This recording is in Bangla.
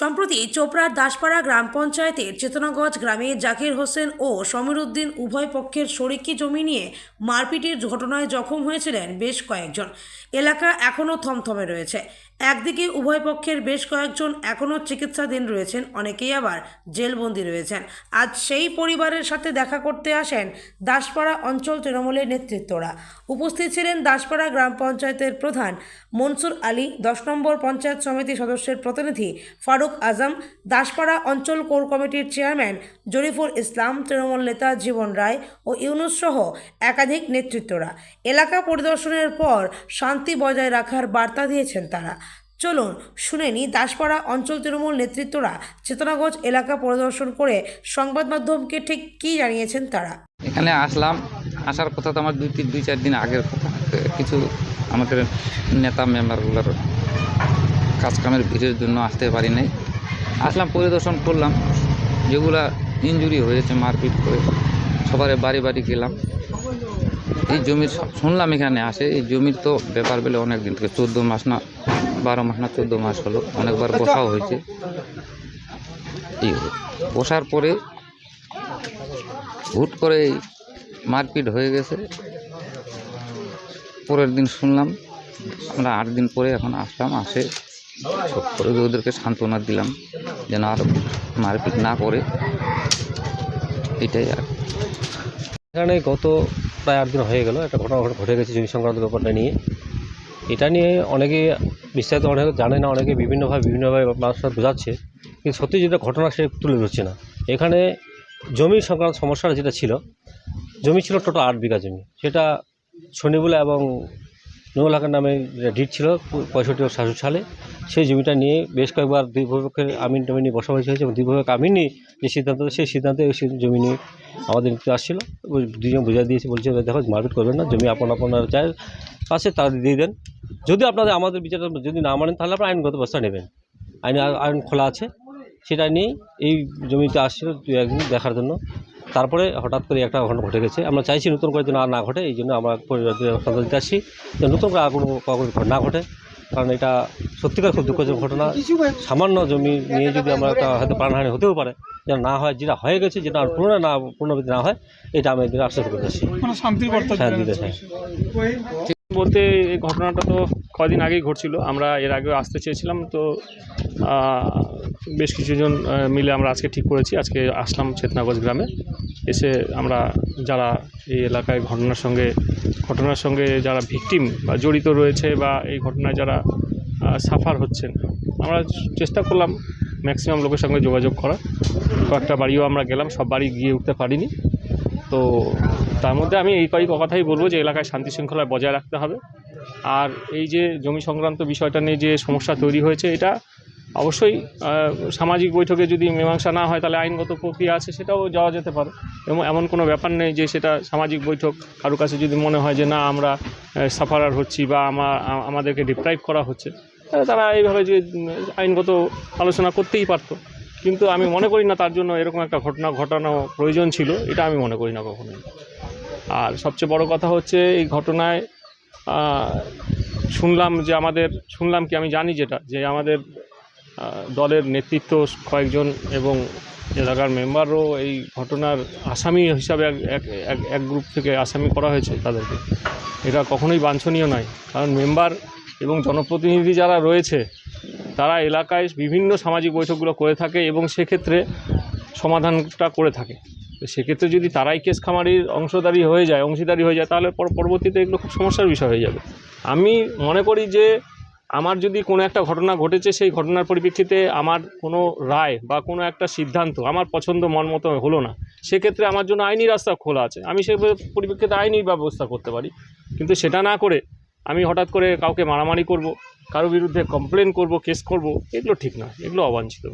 সম্প্রতি চোপড়ার দাসপাড়া গ্রাম পঞ্চায়েতের চেতনাগঞ্জ গ্রামে জাকির হোসেন ও সমীর উদ্দিন উভয় পক্ষের শরিকি জমি নিয়ে মারপিটের ঘটনায় জখম হয়েছিলেন বেশ কয়েকজন। এলাকা এখনও থমথমে রয়েছে। একদিকে উভয় পক্ষের বেশ কয়েকজন এখনও চিকিৎসাধীন রয়েছেন, অনেকেই আবার জেলবন্দি রয়েছেন। আজ সেই পরিবারের সাথে দেখা করতে আসেন দাসপাড়া অঞ্চল তৃণমূলের নেতৃত্বরা। উপস্থিত ছিলেন দাসপাড়া গ্রাম পঞ্চায়েতের প্রধান মনসুর আলী, দশ নম্বর পঞ্চায়েত সমিতি সদস্যের প্রতিনিধি ফারুক আজম, দাসপাড়া অঞ্চল কোর কমিটির চেয়ারম্যান জরিফুল ইসলাম, তৃণমূল নেতা জীবন রায় ও ইউনুস সহ একাধিক নেতৃত্বরা। এলাকা পরিদর্শনের পর শান্তি বজায় রাখার বার্তা দিয়েছেন তারা। চলুন শুনে নি দাসপাড়া অঞ্চল তৃণমূল নেতৃত্বরা চেতনাগঞ্জ এলাকা পরিদর্শন করে সংবাদ মাধ্যমকে ঠিক কি জানিয়েছেন তারা? এখানে আসলাম, আসার কথা তো আমার দুই তিন, দুই চার দিন আগের কথা। কিছু আমাদের নেতা মেম্বারগুলোর কাজকামের ভিড়ের জন্য আসতে পারি নাই। আসলাম পরিদর্শন করলাম। যেগুলা ইনজুরি হয়েছে মারপিট করে সবার বাড়ি বাড়ি গেলাম। এই জমির সব- শুনলাম এখানে আসে। এই জমির তো ব্যাপার বলে অনেক দিন থেকে চোদ্দ মাস না বারো মাস না চোদ্দ মাস হলো। অনেকবার বসাও হয়েছে। এই বসার পরে হুট করে মারপিট হয়ে গেছে। পরের দিন শুনলাম আমরা আট দিন পরে এখন আসলাম আসে সব করে ওদেরকে সান্ত্বনা দিলাম, যেন আর মারপিট না করে। এটাই আর। এখানে গত প্রায় আট দিন হয়ে গেল, একটা ঘটনা ঘটে- ঘটে গেছে জমি সংক্রান্ত ব্যাপারটা নিয়ে। এটা নিয়ে অনেকে বিস্তারিত অনেকে জানে না, অনেকে বিভিন্নভাবে বিভিন্নভাবে মানুষরা বোঝাচ্ছে, কিন্তু সত্যি যেটা ঘটনা সে তুলে ধরছে না। এখানে জমি সংক্রান্ত সমস্যাটা যেটা ছিল, জমি ছিল টোটাল আট বিঘা জমি। সেটা শনিবুলা এবং নুরুল হকের নামে ডিট ছিল, পঁয়ষট্টি ও সাতষট্টি সালে, সেই জমিটা নিয়ে বেশ কয়েকবার দুই পক্ষের আমিন টামিন বসাবসি হয়েছে এবং দুই পক্ষের আমিন যে সিদ্ধান্ত, সেই সিদ্ধান্তে ওই জমি নিয়ে আমাদের নিতে আসছিল। দুজন বুঝিয়ে দিয়েছে, বলছে দেখো, মারপিট করবেন না, জমি আপন আপনার চায় আছে তারা দিয়ে দেন। যদি আপনাদের আমাদের বিচারটা যদি না মানেন, তাহলে আপনারা আইনগত ব্যবস্থা নেবেন। আইন আইন খোলা আছে। সেটা নিয়েই এই জমিতে আসছিল দু একদিন দেখার জন্য। তারপরে হঠাৎ করে একটা ঘটনা ঘটে গেছে। আমরা চাইছি নতুন করে যেন আর না ঘটে এই জন্য আমরা সন্দেশ দিতে আসছি। যে নতুন করে আর কোনো কখনো ঘটনা ঘটে কারণ এটা সত্যিকার খুব দুঃখজনক ঘটনা। সামান্য জমি নিয়ে যদি আমরা একটা হয়তো প্রাণহানি হতেও পারে যেন না হয় যেটা হয়ে গেছে যেটা আর পুনরায় না পুনরাবৃত্তি না হয় এটা আমি এদের আশ্বাস করতে আসছি। শান্তির বার্তা দিতে দিতে চাইছে। চাই। বলতে এই ঘটনাটা তো কদিন আগেই ঘটছিল। আমরা এর আগেও আসতে চেয়েছিলাম তো বেশ কিছুজন মিলে আমরা আজকে ঠিক করেছি। আজকে আসলাম চেতনাগঞ্জ গ্রামে। এসে আমরা যারা এই এলাকায় ঘটনার সঙ্গে ঘটনার সঙ্গে যারা ভিকটিম বা জড়িত রয়েছে বা এই ঘটনায় যারা সাফার হচ্ছেন, আমরা চেষ্টা করলাম ম্যাক্সিমাম লোকের সঙ্গে যোগাযোগ করা কয়েকটা বাড়িও আমরা গেলাম, সব বাড়ি গিয়ে উঠতে পারিনি। তো তার মধ্যে আমি এই কয়েক কথাই বলব যে এলাকায় শান্তি শৃঙ্খলা বজায় রাখতে হবে। আর এই যে জমি সংক্রান্ত বিষয়টা নিয়ে যে সমস্যা তৈরি হয়েছে, এটা অবশ্যই সামাজিক বৈঠকে যদি মীমাংসা না হয়, তাহলে আইনগত প্রক্রিয়া আছে, সেটাও যাওয়া যেতে পারে। এবং এমন কোনো ব্যাপার নেই যে সেটা সামাজিক বৈঠক, কারও কাছে যদি মনে হয় যে না, আমরা সাফারার হচ্ছি বা আমা, আ- আমাদেরকে ডিপ্রাইভ করা হচ্ছে, তাহলে তারা এইভাবে যে আইনগত আলোচনা করতেই পারতো। কিন্তু আমি মনে করি না তার জন্য এরকম একটা ঘটনা ঘটানো প্রয়োজন ছিল, এটা আমি মনে করি না কখনোই। আর সবচেয়ে বড় কথা হচ্ছে, এই ঘটনায় শুনলাম যে আমাদের, শুনলাম কি আমি জানি যেটা, যে আমাদের দলের নেতৃত্ব কয়েকজন এবং এলাকার মেম্বারও এই ঘটনার আসামি হিসাবে এক এক- গ্রুপ থেকে আসামি করা হয়েছে তাদেরকে। এটা কখনোই বাঞ্ছনীয় নয়। কারণ মেম্বার এবং জনপ্রতিনিধি যারা রয়েছে, তারা এলাকায় বিভিন্ন সামাজিক বৈঠকগুলো করে থাকে এবং সেক্ষেত্রে সমাধানটা করে থাকে। সেক্ষেত্রে যদি তারাই কেস খামারির অংশদারি হয়ে যায়, অংশীদারি হয়ে যায়, তাহলে পর- পরবর্তীতে এগুলো খুব সমস্যার বিষয় হয়ে যাবে। আমি মনে করি যে আমার যদি কোনো একটা ঘটনা ঘটেছে, সেই ঘটনার পরিপ্রেক্ষিতে আমার কোনো রায় বা কোনো একটা সিদ্ধান্ত আমার পছন্দ মন মতো হলো না। সেক্ষেত্রে আমার জন্য আইনি রাস্তা খোলা আছে। আমি সে পরিপ্রেক্ষিতে আইনি ব্যবস্থা করতে পারি। কিন্তু সেটা না করে আমি হঠাৎ করে কাউকে মারামারি করব, কারও বিরুদ্ধে কমপ্লেন করব কেস করব, এগুলো ঠিক নয় এগুলো অবাঞ্ছিত